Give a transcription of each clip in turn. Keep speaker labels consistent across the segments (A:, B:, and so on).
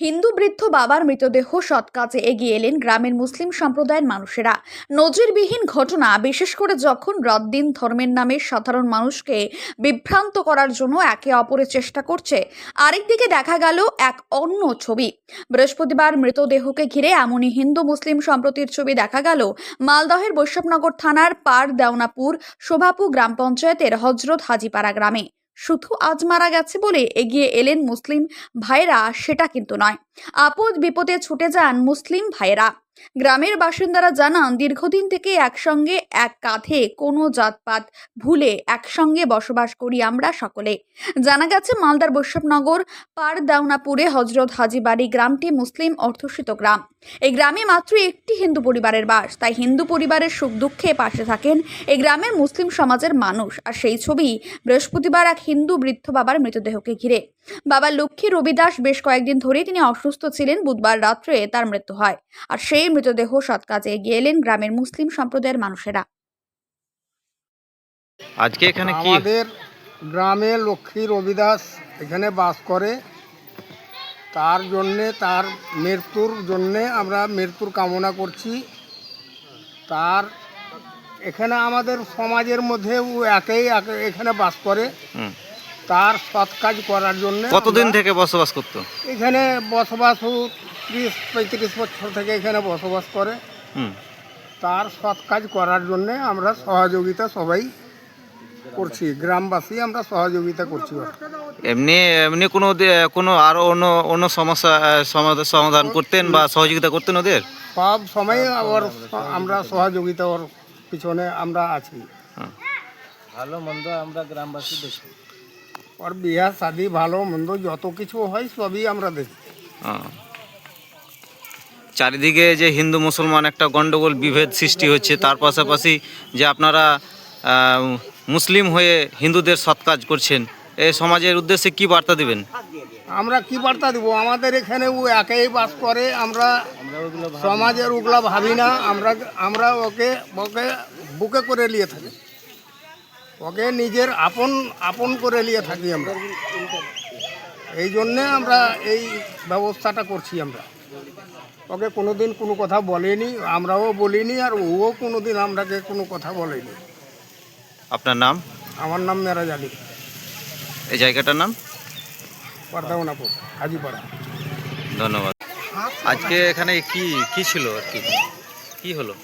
A: হিন্দু বৃদ্ধ বাবার মৃতদেহ সৎকাজে এগিয়ে এলেন গ্রামের মুসলিম সম্প্রদায়ের মানুষেরা। নজিরবিহীন ঘটনা, বিশেষ করে যখন রদ্দিন ধর্মের নামে সাধারণ মানুষকে বিভ্রান্ত করার জন্য একে অপরের চেষ্টা করছে, আরেকদিকে দেখা গেল এক অন্য ছবি। বৃহস্পতিবার মৃতদেহকে ঘিরে এমনই হিন্দু মুসলিম সম্প্রতির ছবি দেখা গেল মালদহের বৈষ্ণবনগর থানার পার দেওনাপুর শোভাপু গ্রাম পঞ্চায়েতের হজরত হাজিপাড়া গ্রামে। শুধু আজ মারা গেছে বলে এগিয়ে এলেন মুসলিম ভাইরা সেটা কিন্তু নয়। আপদ বিপদে ছুটে যান মুসলিম ভাইয়েরা। গ্রামের বাসিন্দারা জানান, দীর্ঘদিন থেকে একসঙ্গে, এক কাঁধে কোনো জাতপাত ভুলে একসঙ্গে বসবাস করি আমরা সকলে। জানা গেছে, মালদার বৈষ্ণবনগর পার দাউনাপুরে হজরত হাজিবাড়ি গ্রামটি মুসলিম অধ্যুষিত গ্রাম। এই গ্রামে মাত্র একটি হিন্দু পরিবারের বাস। তাই হিন্দু পরিবারের সুখ দুঃখে পাশে থাকেন এই গ্রামের মুসলিম সমাজের মানুষ। আর সেই ছবি বৃহস্পতিবার এক হিন্দু বৃদ্ধ বাবার মৃতদেহকে ঘিরে। বাবা লক্ষ্মী রবিদাস বেশ কয়েকদিন ধরে তিনি অসুস্থ ছিলেন বুধবার রাত্রে তার মৃত্যু হয়। আর সেই মৃতদেহ সৎকাজে এগিয়ে এলেন গ্রামের মুসলিম সম্প্রদায়ের মানুষেরা।
B: আজকে এখানে কি?
C: আমাদের গ্রামে লক্ষ্মী রবিদাস এখানে বাস করে। তার জন্যে তার মৃত্যুর জন্যে আমরা মৃত্যুর কামনা করছি। তার এখানে আমাদের সমাজের মধ্যে ও একেই একে- এখানে বাস করে।
B: হুম।
C: তার সৎ কাজ করার জন্য
B: কতদিন থেকে বসবাস করতো?
C: এখানে বসবাস ও ত্রিশ পঁয়ত্রিশ বছর থেকে এখানে বসবাস করে।
B: হুম।
C: তার সৎ কাজ করার জন্য আমরা সহযোগিতা সবাই করছি। গ্রামবাসী আমরা সহযোগিতা করছি
B: এমনি এমনি কোনো দে- কোনো আরও অন্য অন্য সমস্যা সমাধান করতেন বা সহযোগিতা করতেন ওদের?
C: সব সময় ওর আমরা সহযোগিতা ওর পিছনে আমরা আছি।
D: ভালো মন্দ আমরা গ্রামবাসী দেখি।
C: ওর বিয়া শাদি ভালো মন্দ যত কিছু হয় সবই আমরা দেখি।
B: হ্যাঁ। চারিদিকে যে হিন্দু মুসলমান একটা গন্ডগোল বিভেদ সৃষ্টি হচ্ছে তার পাশাপাশি যে আপনারা মুসলিম হয়ে হিন্দুদের সৎ কাজ করছেন এই সমাজের উদ্দেশ্যে কি বার্তা দেবেন?
C: আমরা কি বার্তা দিব? আমাদের এখানে ও একাই বাস করে আমরা সমাজের ওগুলা ভাবি না আমরা আমরা ওকে ওকে বুকে করে নিয়ে থাকি। ওকে নিজের আপন আপন করে নিয়ে থাকি আমরা। এই জন্যে আমরা এই ব্যবস্থাটা করছি আমরা। ওকে কোনোদিন কোনো কথা বলেনি আমরাও বলিনি আর ও কোনোদিন আমরাকে কোনো কথা বলেনি।
B: আপনার নাম?
C: আমার নাম মেরাজ আলী।
B: এই জায়গাটার নাম?
C: পর্দাউনাপুর হাজিপাড়া।
B: ধন্যবাদ। আজকে এখানে কি কি ছিল আর কি? কি হলো?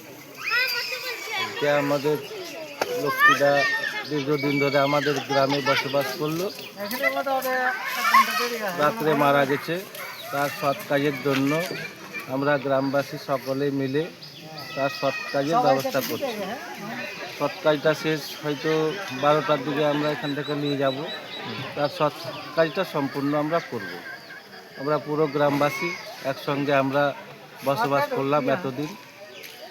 D: যে আমাদের লক্ষ্মীদা দীর্ঘদিন ধরে আমাদের গ্রামে বসবাস করল। রাত্রে মারা গেছে। তার সৎ কাজের জন্য আমরা গ্রামবাসী সকলে মিলে তার সৎ কাজের ব্যবস্থা করছি। সৎ কাজটা শেষ হয়তো বারোটার দিকে আমরা এখান থেকে নিয়ে যাব। তার সৎ কাজটা সম্পূর্ণ আমরা করব। আমরা পুরো গ্রামবাসী একসঙ্গে আমরা বসবাস করলাম এতদিন।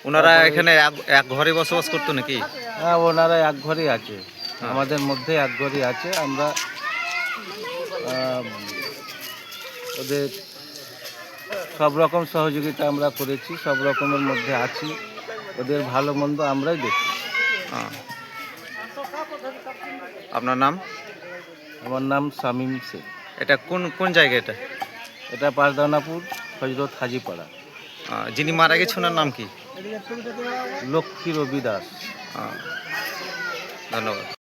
B: ওনারা এখানে এক- এক ঘরে বসবাস করতো নাকি?
D: হ্যাঁ ওনারা এক ঘরেই আছে। আমাদের মধ্যে এক ঘরই আছে। আমরা ওদের সব রকম সহযোগিতা আমরা করেছি সব রকমের মধ্যে আছি। ওদের ভালো মন্দ আমরাই দেখি।
B: হ্যাঁ। আপনার নাম?
D: আমার নাম শামীম শেখ
B: এটা কোন কোন জায়গা এটা?
D: এটা পারদানাপুর হজরত হাজিপাড়া।
B: যিনি মারা গেছে ওনার নাম কি?
D: লক্ষ্মী রবি দাস
B: ধন্যবাদ।